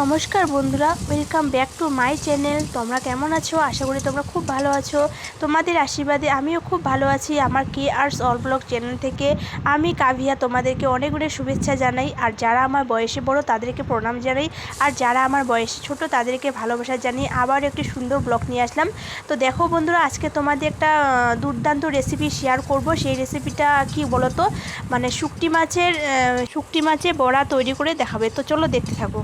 নমস্কার বন্ধুরা welcome back to my channel তোমরা কেমন আছো? আশা করি তোমরা খুব ভালো আছো। তোমাদের আশীর্বাদে আমিও খুব ভালো আছি আমার K arts all blog channel থেকে। আমি কাভিয়া, তোমাদেরকে অনেক অনেক শুভেচ্ছা জানাই। আর যারা আমার বয়সে বড়, তাদেরকে প্রণাম জানাই। আর যারা আমার বয়সে ছোট, তাদেরকে ভালোবাসা জানিয়ে আবার একটি সুন্দর ব্লগ নিয়ে আসলাম। তো দেখো বন্ধুরা, আজকে তোমাদের একটা দুর্দান্ত রেসিপি শেয়ার করব। সেই রেসিপিটা কি বলো তো মানে শুকটি মাছের শুকটি মাছের বড়া তৈরি করে দেখাবে। তো চলো দেখতে থাকো।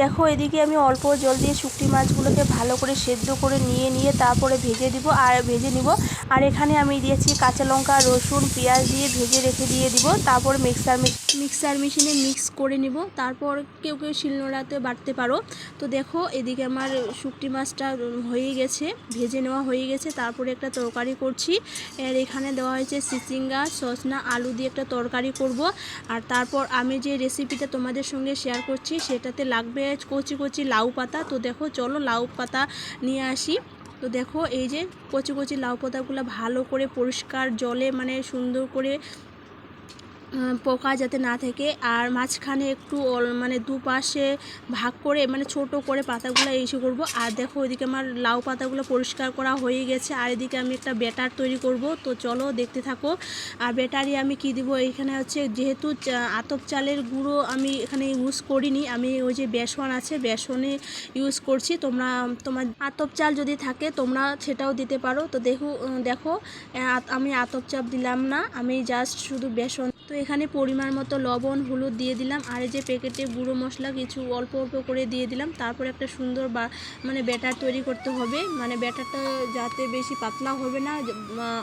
দেখো, এদিকে আমি অল্প জল দিয়ে শুকটি মাছগুলোকে ভালো করে সেদ্ধ করে নিয়ে নিয়ে তারপরে ভেজে দিব আর ভেজে নিব। আর এখানে আমি দিয়েছি কাঁচা লঙ্কা, রসুন, পেঁয়াজ দিয়ে ভেজে রেখে দিয়ে দিব। তারপর মিক্সার মিক্সার মেশিনে মিক্স করে নিব। তারপর কেউ কেউ শিলনোড়াতে বাটতে পারো। তো দেখো, এদিকে আমার শুকটি মাছটা হয়ে গেছে, ভেজে নেওয়া হয়ে গেছে। তারপরে একটা তরকারি করছি। আর এখানে দেওয়া হয়েছে চিচিঙ্গা সসনা, আলু দিয়ে একটা তরকারি করব। আর তারপর আমি যে রেসিপিটা তোমাদের সঙ্গে শেয়ার করছি, সেটাতে লাগবে কচি কচি লাউ পাতা। তো দেখো, চলো লাউ পাতা নিয়ে আসি। তো দেখো, এই যে কচি কচি লাউ পাতাগুলো ভালো করে পরিষ্কার জলে মানে সুন্দর করে পোকা যাতে না থাকে আর মাঝখানে একটু মানে দুপাশে ভাগ করে মানে ছোট করে পাতাগুলো ইস্যু করব। আর দেখো ওইদিকে আমার লাউ পাতাগুলো পরিষ্কার করা হয়ে গেছে। আর এদিকে আমি একটা ব্যাটার তৈরি করব। তো চলো দেখতে থাকো। আর ব্যাটারি আমি কি দিব? এখানে হচ্ছে যেহেতু আতপ চালের গুঁড়ো আমি এখানে ইউজ করিনি। আমি ওই যে বেসন আছে, বেসনে ইউজ করছি। তোমরা, তোমার আতপ চাল যদি থাকে তোমরা সেটাও দিতে পারো। তো দেখো দেখো আমি আতপ চাপ দিলাম না। আমি জাস্ট শুধু বেসন তো এখানে পরিমাণ মতো লবণ, হলুদ দিয়ে দিলাম। আর এই যে প্যাকেটে গুঁড়ো মশলা কিছু অল্প অল্প করে দিয়ে দিলাম। তারপর একটা সুন্দর বা মানে ব্যাটার তৈরি করতে হবে। মানে ব্যাটারটা যাতে বেশি পাতলা হবে না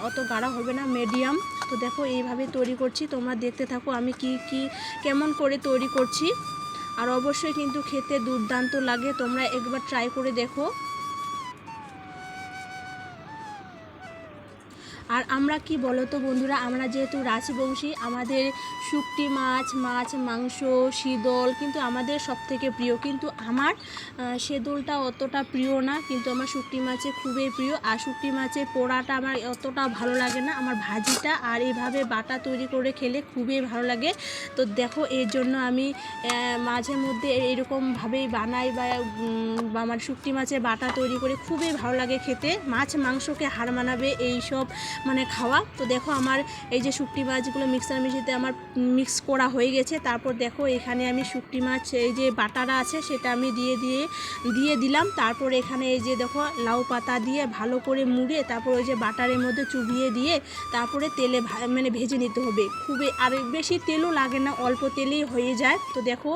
অত গাঢ়া হবে না মিডিয়াম তো দেখো, এইভাবে তৈরি করছি। তোমরা দেখতে থাকো আমি কি কি, কেমন করে তৈরি করছি। আর অবশ্যই কিন্তু খেতে দুর্দান্ত লাগে। তোমরা একবার ট্রাই করে দেখো। আর আমরা কি বলো তো বন্ধুরা, আমরা যেহেতু রাজবংশী, আমাদের শুকটি মাছ মাছ, মাংস শীদল কিন্তু আমাদের সব থেকে প্রিয়। কিন্তু আমার সেদলটা অতটা প্রিয় না, কিন্তু আমার শুকটি মাছে খুবই প্রিয়। আর শুকটি মাছের পোড়াটা আমার অতটা ভালো লাগে না। আমার ভাজিটা আর এইভাবে বাটা তৈরি করে খেলে খুবই ভালো লাগে। তো দেখো, এর জন্য আমি মাঝে মধ্যে এরকমভাবেই বানাই বা আমার শুকটি মাছের বাটা তৈরি করে খুবই ভালো লাগে খেতে। মাছ, মাংসকে হার মানাবে এই সব মানে খাওয়া। তো দেখো আমার এই যে শুকটি মাছগুলো মিক্সার মেশিতে আমার মিক্স করা হয়ে গেছে। তারপর দেখো এখানে আমি শুকটি মাছ, এই যে বাটারা আছে সেটা আমি দিয়ে দিয়ে দিয়ে দিলাম। তারপর এখানে এই যে দেখো লাউ পাতা দিয়ে ভালো করে মুড়ে, তারপর ওই যে বাটারের মধ্যে চুবিয়ে দিয়ে তারপরে তেলে মানে ভেজে নিতে হবে। খুবই আর বেশি তেলও লাগে না, অল্প তেলেই হয়ে যায়। তো দেখো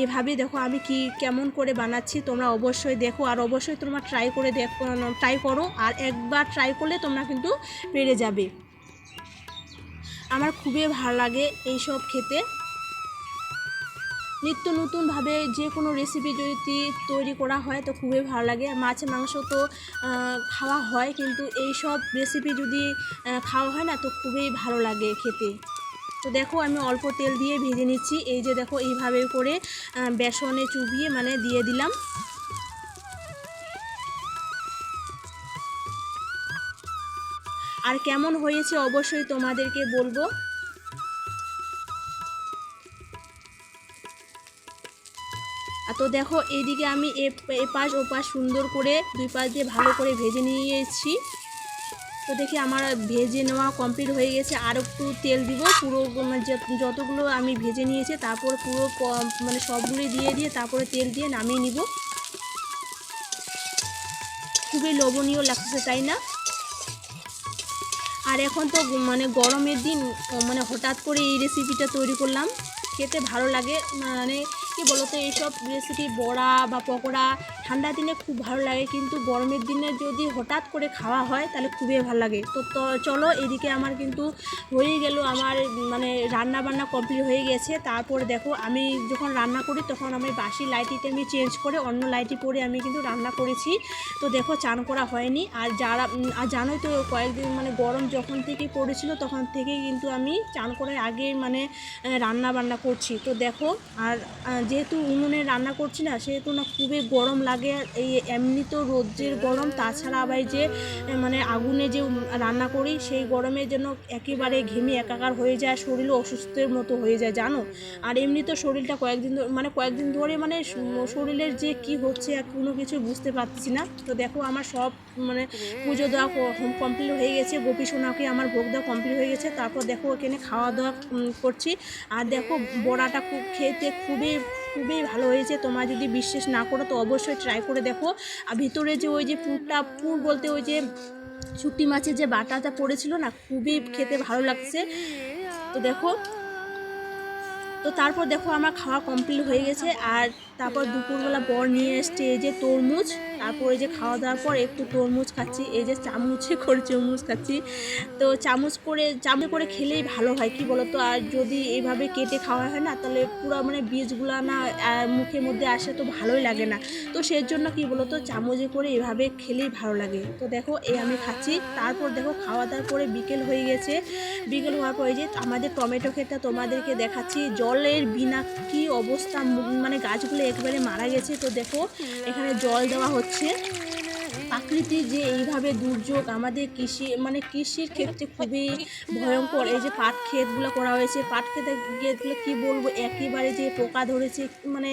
এইভাবে দেখো আমি কি কেমন করে বানাচ্ছি তোমরা অবশ্যই দেখো। আর অবশ্যই তোমরা ট্রাই করে দেখো ট্রাই করো। আর একবার ট্রাই করলে তোমরা কিন্তু পেরে যাবে। আমার খুবই ভালো লাগে এই সব খেতে। নিত্য নতুনভাবে যে কোনো রেসিপি যদি তৈরি করা হয় তো খুবই ভালো লাগে। মাছ মাংস তো খাওয়া হয় কিন্তু এই সব রেসিপি যদি খাওয়া হয় না তো খুবই ভালো লাগে খেতে। তো দেখো আমি অল্প তেল দিয়ে ভেজে নিচ্ছি। এই যে দেখো এইভাবে করে বেসনে চুবিয়ে মানে দিয়ে দিলাম। আর কেমন হয়েছে অবশ্যই তোমাদেরকে বলব। তো দেখো এইদিকে আমি এ এ পাশ ও পাশ সুন্দর করে দুই পাশ দিয়ে ভালো করে ভেজে নিয়েছি। তো দেখি আমার ভেজে নেওয়া কমপ্লিট হয়ে গেছে। আর একটু তেল দিব, পুরো মানে যতগুলো আমি ভেজে নিয়েছি, তারপর পুরো মানে সবগুলোই দিয়ে দিয়ে তারপরে তেল দিয়ে নামিয়ে নিব। খুবই লোভনীয় লাগছে তাই না? আর এখন তো মানে গরমের দিন মানে হঠাৎ করে এই রেসিপিটা তৈরি করলাম। খেতে ভালো লাগে মানে কি বলতো, এইসব রেসিপি বড়া বা পকোড়া ঠান্ডা দিনে খুব ভালো লাগে, কিন্তু গরমের দিনে যদি হঠাৎ করে খাওয়া হয়, তাহলে খুবই ভালো লাগে। তো চলো এদিকে আমার কিন্তু হয়ে গেল, আমার মানে রান্না বান্না কমপ্লিট হয়ে গেছে। তারপর দেখো, আমি যখন রান্না করি, তখন আমি বাসি লাইটিতে আমি চেঞ্জ করে অন্য লাইটি পরে আমি কিন্তু রান্না করেছি। তো দেখো, চান করা হয়নি। আর যারা আর জানোই তো, কয়েকদিন মানে গরম যখন থেকে পড়েছিল, তখন থেকেই কিন্তু আমি চান করার আগে মানে রান্না বান্না করছি। তো দেখো, আর যেহেতু উনুনে রান্না করছি না, সেহেতু না খুবই গরম লাগে। এই এমনি তো রোদ্রের গরম, তাছাড়া আবার যে মানে আগুনে যে রান্না করি, সেই গরমে যেন একেবারে ঘেমে একাকার হয়ে যায়, শরীরও অসুস্থের মতো হয়ে যায়, জানো? আর এমনি তো শরীরটা কয়েকদিন ধরে মানে কয়েকদিন ধরে মানে শরীরের যে কি হচ্ছে, আর কোনো কিছু বুঝতে পারছি না। তো দেখো আমার সব মানে পুজো দেওয়া কমপ্লিট হয়ে গেছে, গোপী সোনাকে আমার ভোগ দেওয়া কমপ্লিট হয়ে গেছে। তারপর দেখো এখানে খাওয়া দাওয়া করছি। আর দেখো বড়াটা খুব খেতে খুবই খুবই ভালো হয়েছে। তোমার যদি বিশ্বাস না করো তো অবশ্যই ট্রাই করে দেখো। আর ভিতরে যে ওই যে পুরটা, পুর বলতে ওই যে শুকটি মাছের যে বাটাটা পড়েছিল না, খুবই খেতে ভালো লাগছে। তো দেখো, তো তারপর দেখো আমার খাওয়া কমপ্লিট হয়ে গেছে। আর তারপর দুপুরবেলা বর নিয়ে এসছে এই যে তরমুজ, তারপর এই যে খাওয়া দাওয়ার পর একটু তরমুজ খাচ্ছি, এই যে চামচে করে তরমুজ খাচ্ছি। তো চামচ করে, চামচে করে খেলেই ভালো হয়, কি বলতো? আর যদি এইভাবে কেটে খাওয়া হয় না, তাহলে পুরো মানে বীজগুলো না মুখের মধ্যে আসে তো ভালোই লাগে না। তো সেই জন্য কি বলতো, চামচে করে এভাবে খেলেই ভালো লাগে। তো দেখো, এই আমি খাচ্ছি। তারপর দেখো খাওয়া দাওয়ার পরে বিকেল হয়ে গেছে। বিকেল হওয়ার পরে যে আমাদের টমেটো ক্ষেতটা তোমাদেরকে দেখাচ্ছি। জলের বিনা কি অবস্থা মানে গাছগুলো একবারে মারা গেছে। তো দেখো এখানে জল দেওয়া হচ্ছে। প্রাকৃতিক যে এইভাবে দুর্যোগ আমাদের কৃষি মানে কৃষির ক্ষেত্রে খুবই ভয়ঙ্কর। এই যে পাট ক্ষেতগুলো করা হয়েছে, পাট ক্ষেতে ক্ষেতগুলো কী বলব? একেবারে যে পোকা ধরেছে মানে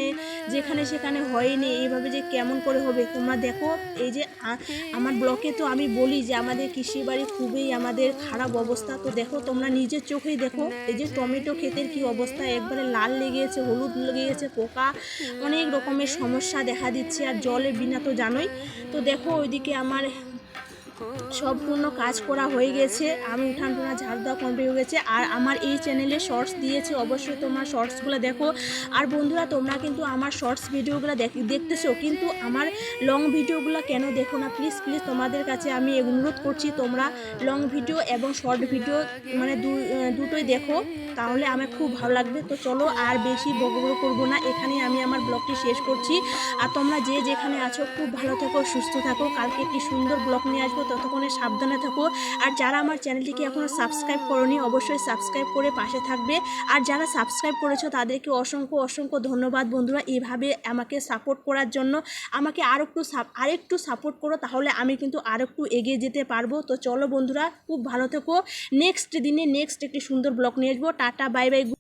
যেখানে সেখানে হয়নি। এইভাবে যে কেমন করে হবে? তোমরা দেখো, এই যে আমার ব্লকে তো আমি বলি যে আমাদের কৃষি বাড়ি খুবই আমাদের খারাপ অবস্থা। তো দেখো, তোমরা নিজের চোখেই দেখো, এই যে টমেটো ক্ষেতের কি অবস্থা? একবারে লাল লেগে গেছে হলুদ লেগে গেছে পোকা, অনেক রকমের সমস্যা দেখা দিচ্ছে। আর জলের বিনা তো জানোই। তো দেখো ওইদিকে আমার সম্পূর্ণ কাজ করা হয়ে গেছে। আমি উঠান টোনা ঝাড় দেওয়া কমপ্লিট হয়ে গেছে। আর আমার এই চ্যানেলে শর্টস দিয়েছে। অবশ্যই তোমার শর্টসগুলো দেখো। আর বন্ধুরা, তোমরা কিন্তু আমার শর্টস ভিডিওগুলো দেখ- দেখতেছো। কিন্তু আমার লং ভিডিওগুলো কেন দেখো না? প্লিজ প্লিজ তোমাদের কাছে আমি অনুরোধ করছি, তোমরা লং ভিডিও এবং শর্ট ভিডিও মানে দুটোই দেখো। তাহলে আমার খুব ভালো লাগবে। তো চলো, আর বেশি বকবক করব না। এখানে আমি আমার ব্লগটি শেষ করছি। আর তোমরা যে যেখানে আছো, খুব ভালো থাকো, সুস্থ থাকো। কালকে একটি সুন্দর ব্লগ নিয়ে আসব, ততক্ষণে সাবধানে থাকো। আর যারা আমার চ্যানেলটিকে এখনও সাবস্ক্রাইব করনি, অবশ্যই সাবস্ক্রাইব করে পাশে থাকবে। আর যারা সাবস্ক্রাইব করেছ, তাদেরকে অসংখ্য অসংখ্য ধন্যবাদ বন্ধুরা এইভাবে আমাকে সাপোর্ট করার জন্য। আমাকে আর একটু আরেকটু সাপোর্ট করো, তাহলে আমি কিন্তু আর একটু এগিয়ে যেতে পারব। তো চলো বন্ধুরা, খুব ভালো থেকো। নেক্সট দিনে নেক্সট একটি সুন্দর ব্লগ নিয়ে আসব। Tata bye bye